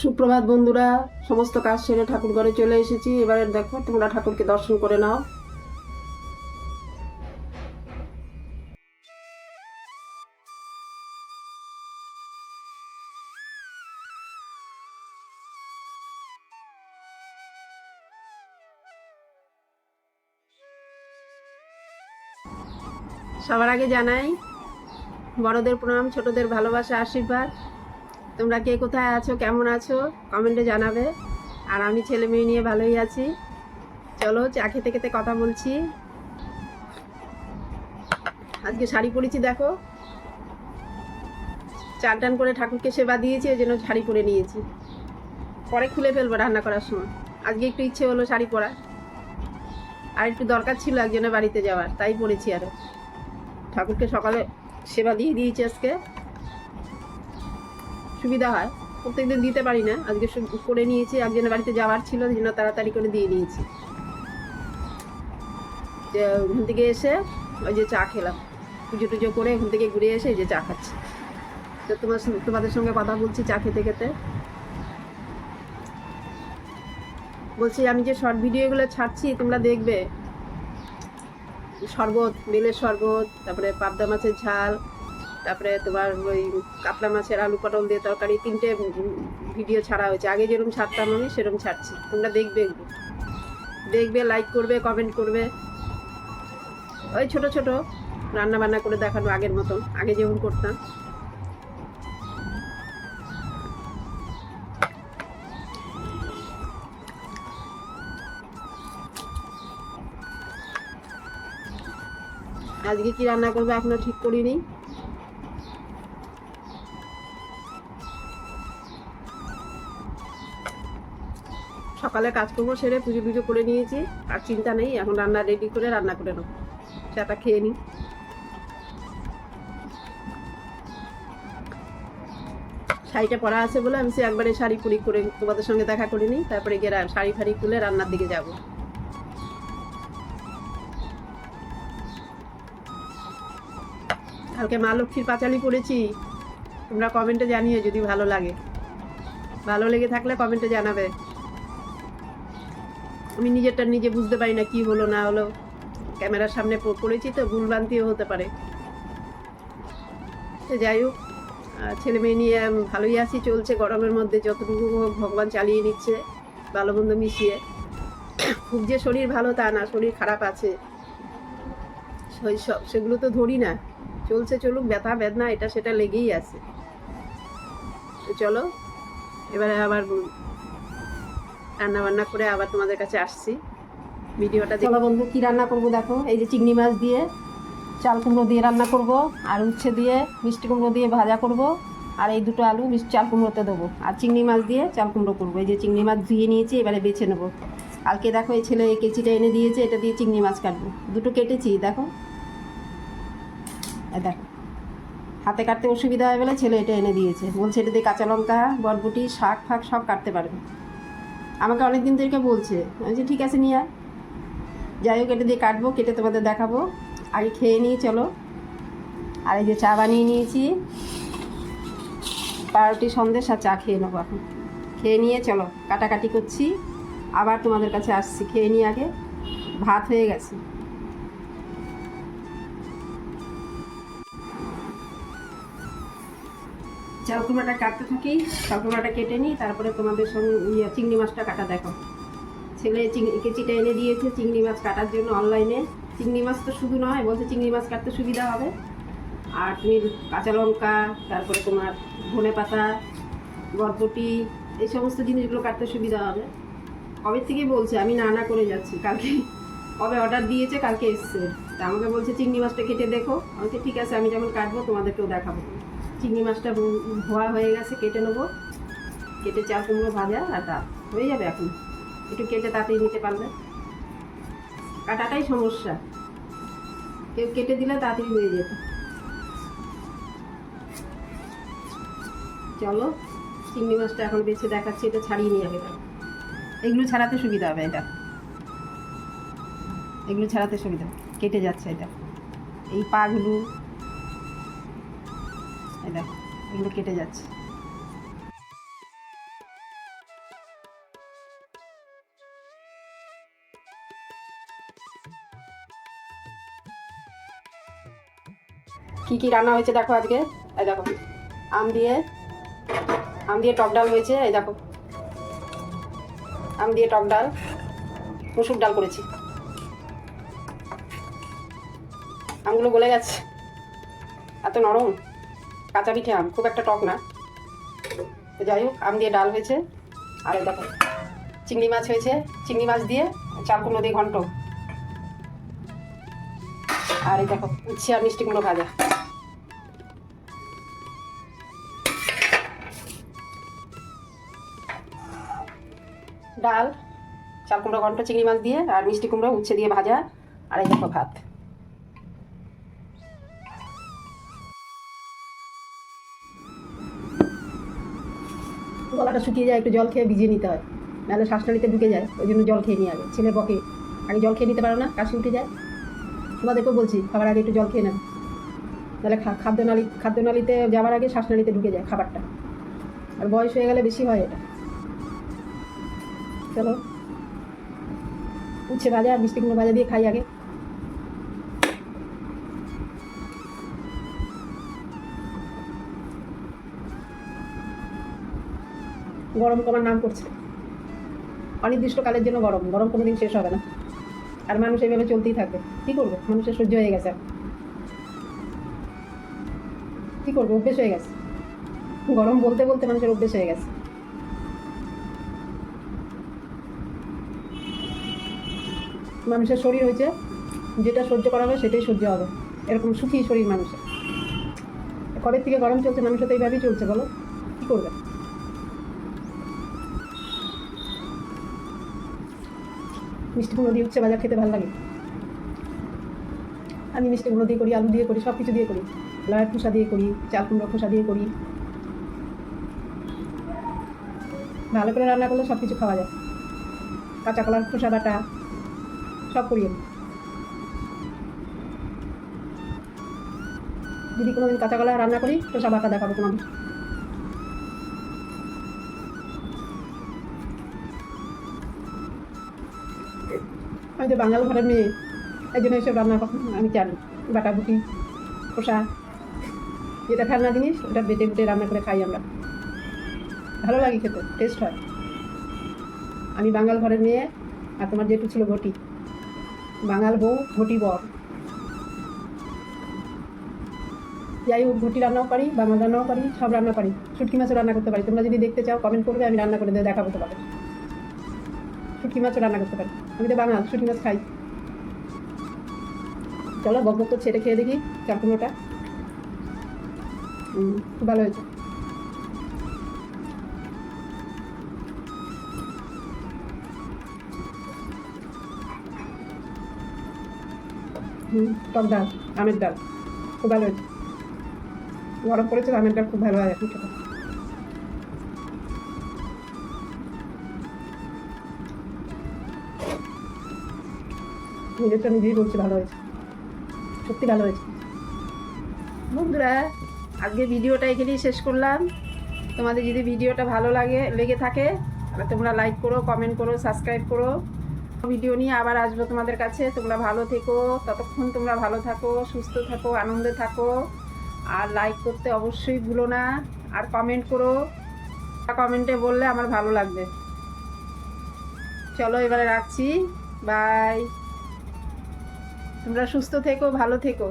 সুপ্রভাত বন্ধুরা, সমস্ত কাজ সেরে ঠাকুর ঘরে চলে এসেছি। এবারে দেখো, তোমরা ঠাকুরকে দর্শন করে নাও। সবার আগে জানাই, বড়দের প্রণাম, ছোটদের ভালোবাসা, আশীর্বাদ। তোমরা কে কোথায় আছো, কেমন আছো কমেন্টে জানাবে। আর আমি ছেলে মেয়ে নিয়ে ভালোই আছি। চলো, চা খেতে খেতে কথা বলছি। আজকে শাড়ি পরেছি, দেখো। চান টান করে ঠাকুরকে সেবা দিয়েছি, ওই জন্য শাড়ি পরে নিয়েছি। পরে খুলে ফেলব রান্না করার সময়। আজকে একটু ইচ্ছে হলো শাড়ি পরা আর একটু দরকার ছিল একজনের বাড়িতে যাওয়ার, তাই পরেছি আরও ঠাকুরকে সকালে সেবা দিয়ে দিয়েছি আজকে। সুবিধা হয়। প্রত্যেকদিন দিতে পারি না। আজকে করে নিয়েছি, একজনের বাড়িতে যাওয়ার ছিল ওই জন্য তাড়াতাড়ি করে দিয়ে নিয়েছি। যে ঘুম থেকে এসে ওই যে চা খেলাম। পুজো টুজো করে ঘুম থেকে ঘুরে এসে যে চা খাচ্ছি। তো তোমার তোমাদের সঙ্গে কথা বলছি চা খেতে খেতে। বলছি, আমি যে শর্ট ভিডিওগুলো ছাড়ছি, তোমরা দেখবে। শরবত, বেলের শরবত, তারপরে পাবদা মাছের ঝাল তারপরে তোমার ওই কাতলা মাছের আলু পটল দিয়ে তরকারি, তিনটে ভিডিও ছাড়া হয়েছে। আগে যেরকম ছাড়তাম আমি, সেরকম ছাড়ছি। তোমরা দেখবে দেখবে লাইক করবে কমেন্ট করবে। ওই ছোট ছোট রান্না বান্না করে দেখানো আগের মতন আগে যেমন করতাম। আজকে কি রান্না করবে এখনও ঠিক করিনি। সকালে কাজকর্ম সেরে পুজো পুজো করে নিয়েছি, আর চিন্তা নেই, এখন রান্না রেডি করে রান্না করে নেব। চাটা খেয়ে নিই। শাড়িটা পরা আছে বলে আমি সে একবারে শাড়ি পুরি করে তোমাদের সঙ্গে দেখা করে নিই তারপরে গিয়ে শাড়ি ফাড়ি খুলে রান্নার দিকে যাব। কালকে মা লক্ষ্মীর পাঁচালি পড়েছি, তোমরা কমেন্টে জানিও যদি ভালো লাগে। ভালো লেগে থাকলে কমেন্টে জানাবে। আমি নিজেরটা নিজে বুঝতে পারি না কি হলো, না হলো। ক্যামেরার সামনে পড়েছি তো, ভুলভ্রান্তিও হতে পারে। যাই হোক ছেলে মেয়ে নিয়ে ভালোই আছি, চলছে গরমের মধ্যে, যতটুকু হোক ভগবান চালিয়ে নিচ্ছে, ভালো মন্দ মিশিয়ে। খুব যে শরীর ভালো তা না, শরীর খারাপ আছে। সব, সেগুলো তো ধরি না। চলছে চলুক, ব্যথা, বেদনা, এটা সেটা লেগেই আছে। চলো, এবারে আবার রান্না বান্না করে আবার তোমাদের কাছে আসছি। ভিডিওটা চলো বন্ধু, কি রান্না করব দেখো? এই যে চিংড়ি মাছ দিয়ে, চাল কুমড়ো দিয়ে রান্না করব, আর উচ্ছে দিয়ে মিষ্টি কুমড়ো দিয়ে ভাজা করব, আর এই দুটো আলু চাল কুমড়োতে দেবো। আর চিংড়ি মাছ দিয়ে চাল কুমড়ো করব। এই যে চিংড়ি মাছ ধুয়ে নিয়েছি, এবারে বেছে নেব। কালকে দেখো, এই ছেলে এই কেচিটা এনে দিয়েছে, এটা দিয়ে চিংড়ি মাছ কাটবো। দুটো কেটেছি, দেখো। দেখো। হাতে কাটতে অসুবিধা হয় বলে ছেলে এটা এনে দিয়েছে। বলছে এটা দিয়ে কাঁচা লঙ্কা, বরবটি, শাক ফাক সব কাটতে পারবে। আমাকে অনেক দিন থেকে বলছে। আমি বলছি, ঠিক আছে নিয়ে যাই হোক, এটা দিয়ে কাটবো, কেটে তোমাদের দেখাবো। আগে খেয়ে নিয়ে চলো। আর এই যে চা বানিয়ে নিয়েছি। পাউরুটি, সন্দেশ আর চা খেয়ে নেব এখন। খেয়ে নিয়ে চলো, কাটাকাটি করছি। আবার তোমাদের কাছে আসছি, খেয়ে নিয়ে আগে। ভাত হয়ে গেছে। চালকুমাটা কাটতে থাকি চালকুমাটা কেটে নিই, তারপরে তোমাদের সঙ্গে ইয়ে চিংড়ি মাছটা কাটা দেখো। ছেলে চিংড়ি কেচিটা এনে দিয়েছে চিংড়ি মাছ কাটার জন্য অনলাইনে। চিংড়ি মাছ তো শুধু নয়, বলছে চিংড়ি মাছ কাটতে সুবিধা হবে। আর তুমি কাঁচা লঙ্কা, তারপরে তোমার ধনে পাতা, বরবটি, এই সমস্ত জিনিসগুলো কাটতে সুবিধা হবে। কবে থেকেই বলছে? আমি না না করে যাচ্ছি। কালকে, কবে অর্ডার দিয়েছে, কালকে এসছে। তা আমাকে বলছে, চিংড়ি মাছটা কেটে দেখো। আমি ঠিক আছে, আমি যেমন কাটবো, তোমাদেরকেও দেখাবো। চিংড়ি মাছটা ভো- ধোয়া হয়ে গেছে, কেটে নেব। কেটে চাল কুমড়ো ভাজা, আর ডাল হয়ে যাবে এখন। একটু কেটে তাড়াতাড়ি নিতে পারবে। কাটাটাই সমস্যা। কেউ কেটে দিলে তাড়াতাড়ি হয়ে যেত। চলো, চিংড়ি মাছটা এখন বেছে দেখাচ্ছি, এটা ছাড়িয়ে নিয়ে যাবে। এগুলো ছাড়াতে সুবিধা হবে এটা। এগুলো ছাড়াতে সুবিধা। কেটে যাচ্ছে এটা। এই পাগুলো এগুলো কেটে যাচ্ছে। কি কি রান্না হয়েছে দেখো আজকে? এই দেখো, আম দিয়ে আম দিয়ে টক ডাল হয়েছে, এই দেখো। আম দিয়ে টক ডাল, মুসুর ডাল করেছি। আমগুলো গলে গেছে। এত নরম। কাঁচা পিঠে আম, খুব একটা টক না। যাই হোক, আম দিয়ে ডাল হয়েছে। আর দেখো, চিংড়ি মাছ হয়েছে। চিংড়ি মাছ দিয়ে চাল কুমড়ো দিয়ে ঘন্ট। আর এই দেখো, উচ্ছে আর মিষ্টি কুমড়ো ভাজা। ডাল, চাল কুমড়ো, ঘন্ট, চিংড়ি মাছ দিয়ে, আর মিষ্টি কুমড়ো, উচ্ছে দিয়ে ভাজা। আর এই দেখো ভাত। গলাটা শুকিয়ে যায়, একটু জল খেয়ে ভিজিয়ে নিতে হয়। নাহলে শ্বাসনালীতে ঢুকে যায়, ওই জন্য জল খেয়ে নিয়ে আগে। ছেলে বকে, আগে জল খেয়ে নিতে পারো না, কাশি উঠে যায়। তোমাদেরকেও বলছি, খাবার আগে একটু জল খেয়ে নেবে তাহলে খাদ্যনালী খাদ্যনালীতে যাওয়ার আগে শ্বাসনালীতে ঢুকে যায় খাবারটা। আর বয়স হয়ে গেলে বেশি হয় এটা। চলো। উচ্ছে ভাজা আর মিষ্টি কুমড়ো ভাজা দিয়ে খাই আগে। গরম কমার নাম করছে। অনির্দিষ্টকালের জন্য গরম। গরম কোনো দিন শেষ হবে না। আর মানুষ এইভাবে চলতেই থাকবে। কী করবে? মানুষের সহ্য হয়ে গেছে। কী করবে? অভ্যেস হয়ে গেছে। গরম বলতে বলতে মানুষের অভ্যেস হয়ে গেছে। মানুষের শরীর হয়েছে, যেটা সহ্য করা হবে সেটাই সহ্য হবে। এরকম সুখী শরীর মানুষের। কবে থেকে গরম চলছে মানুষের তো এইভাবেই চলছে, বলো? কী করবে? মিষ্টি কুমড়ো দিয়ে উচ্ছে বাজার খেতে ভালো লাগে। আমি মিষ্টি কুমড়ো দিয়ে করি, আলু দিয়ে করি সব কিছু দিয়ে করি। লাউয়ের খোসা দিয়ে করি, চাল কুমড়ো খোসা দিয়ে করি। ভালো করে রান্না করলে সব কিছু খাওয়া যায়। কাঁচা কলার খোসা বাটা, সব করি আমি। যদি কোনোদিন কাঁচা কলা রান্না করি, খোসা বাটা দেখাবো তোমাদের। আমি তো বাঙাল ঘরের মেয়ে, এই জন্য এসব রান্না আমি জানি বাটা বুটি খোসা, যেটা ফেলনা জিনিস, ওটা বেটে বেটে রান্না করে খাই আমরা। ভালো লাগে খেতে টেস্ট হয়। আমি বাঙাল ঘরের মেয়ে, আর তোমার যেটু ছিল ঘটি। বাঙাল বউ, ঘটি বর। যাই হোক, ঘটি রান্নাও পারি বাঙাল রান্নাও পারি, সব রান্না পারি। শুটকি মাছও রান্না করতে পারি। তোমরা যদি দেখতে চাও কমেন্ট করবে, আমি রান্না করে দেখাবো তোমাদের। শুটকি মাছও রান্না করতে পারি। আমি তো বাঙাল শুটকি মাছ খাই। চলো, বক বক তো ছেড়ে খেয়ে দেখি চারকুমোটা হুম খুব ভালো হয়েছে। টক ডাল, আমের ডাল, খুব ভালো হয়েছে। গরম পড়েছে আমের ডাল খুব ভালো হয় এখন খেতে। নিজেরটা নিজেই ভালো হয়েছে। সত্যি ভালো হয়েছে। বন্ধুরা আজকে ভিডিওটা এখানেই শেষ করলাম। তোমাদের যদি ভিডিওটা ভালো লাগে, লেগে থাকে, তাহলে তোমরা লাইক করো কমেন্ট করো সাবস্ক্রাইব করো। ভিডিও নিয়ে আবার আসব তোমাদের কাছে। তোমরা ভালো থেকো, ততক্ষণ তোমরা ভালো থাকো, সুস্থ থাকো, আনন্দে থাকো। আর লাইক করতে অবশ্যই ভুলো না। আর কমেন্ট করো। কমেন্টে বললে আমার ভালো লাগবে। চলো এবারে রাখছি। বাই তোমরা সুস্থ থেকো ভালো থেকো।